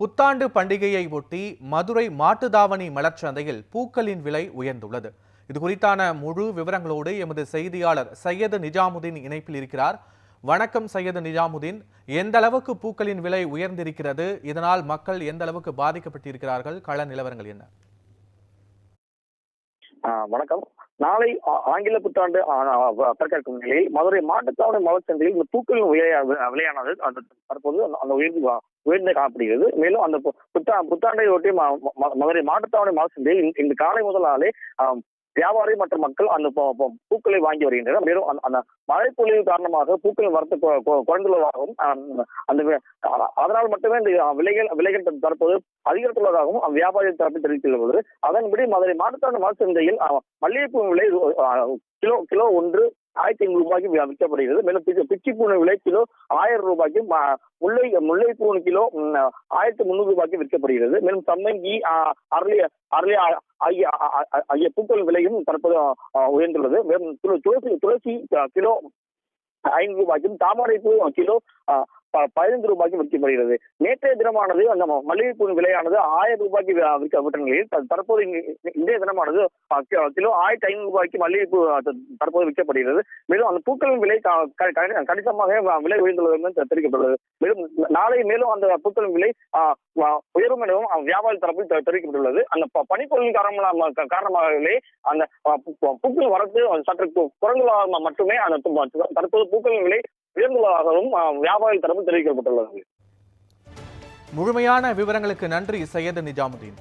புத்தாண்டு பண்டிகையை ஒட்டி மதுரை மாட்டுதாவணி மலர்ச்சந்தையில் பூக்களின் விலை உயர்ந்துள்ளது. இது குறித்தான முழு விவரங்களோடு எமது செய்தியாளர் சையது நிஜாமுதீன் இணைப்பில் இருக்கிறார். வணக்கம் சையது நிஜாமுதீன். எந்த அளவுக்கு பூக்களின் விலை உயர்ந்திருக்கிறது? இதனால் மக்கள் எந்த அளவுக்கு பாதிக்கப்பட்டிருக்கிறார்கள்? கள நிலவரங்கள் என்ன? வணக்கம். நாளை ஆங்கில புத்தாண்டு ஆ, ஆ, நிலையில் மதுரை மாட்டுத்தாவணி மலர்ச்சந்தையில் இந்த பூக்களின் விலையா விலையானது அந்த தற்போது அந்த- உயர்ந்து உயர்ந்து காணப்படுகிறது. மேலும் அந்த புத்தா புத்தாண்டை ஒட்டி ம- மதுரை மாட்டுத்தாவணி மலர்ச்சந்தையில் இந்த- காலை முதலாலே வியாபாரி மற்றும் மக்கள் அந்த பூ- பூக்களை வாங்கி வருகின்றனர். மேலும் அந்த- அந்த மழை பொழிவு காரணமாக பூக்களின் வரத்து குறைந்துள்ளதாகவும் அந்த அதனால் மட்டுமே இந்த விலைகள் விலைகள் தற்போது அதிகரித்துள்ளதாகவும் வியாபாரி தரப்பில் தெரிவித்துள்ளது அதன்படி மதுரை மாட்டுத்தாவணி மாற்று சந்தையில் மல்லிகைப்பூ விலை கிலோ கிலோ ஒன்று ஆயிரத்தி ஐநூறு ரூபாய்க்கு விற்கப்படுகிறது. மேலும் பிச்சி- விலை கிலோ ஆயிரம் ரூபாய்க்கு ம- முல்லை முல்லைப்பூ கிலோ ஆயிரத்தி முந்நூறு ரூபாய்க்கு விற்கப்படுகிறது. மேலும் சம்மங்கி ஆ, அரளி அரளி ஆகிய ஆகிய பூக்கள் விலையும் தற்போது உயர்ந்துள்ளது. மேலும் துளசி துளசி கிலோ ஐநூறு ரூபாய்க்கும் தாமரை பூ கிலோ பதினைந்து ரூபாய்க்கு விற்கப்படுகிறது நேற்றைய தினமானது அந்த மல்லிகைப்பூவின் விலையானது ஆயிரம் ரூபாய்க்கு விற்கப்பட்ட நிலையில் தற்போது இன்றைய தினமானது கிலோ ஆயிரத்தி ஐநூறு ரூபாய்க்கு மல்லிகைப்பூ தற்போது விற்கப்படுகிறது. மேலும் அந்த பூக்களின் விலை கணிசமாக விலை உயர்ந்துள்ளது தெரிவிக்கப்பட்டுள்ளது மேலும் நாளை மேலும் அந்த பூக்களின் விலை உயரும் எனவும் வியாபாரி தரப்பில் தெரிவிக்கப்பட்டுள்ளது. அந்த ப- பனிப்பொருளின் காரணமாக காரணமாகவே அந்த பூக்கள் வரத்து சற்று கு- குறைந்துள்ளதாக மட்டுமே அந்த தற்போது பூக்களின் விலை விரும்புவதாகவும் வியாபாரி தரப்பு தெரிவிக்கப்பட்டுள்ளது. முழுமையான விவரங்களுக்கு நன்றி சையது நிஜாமுதீன்.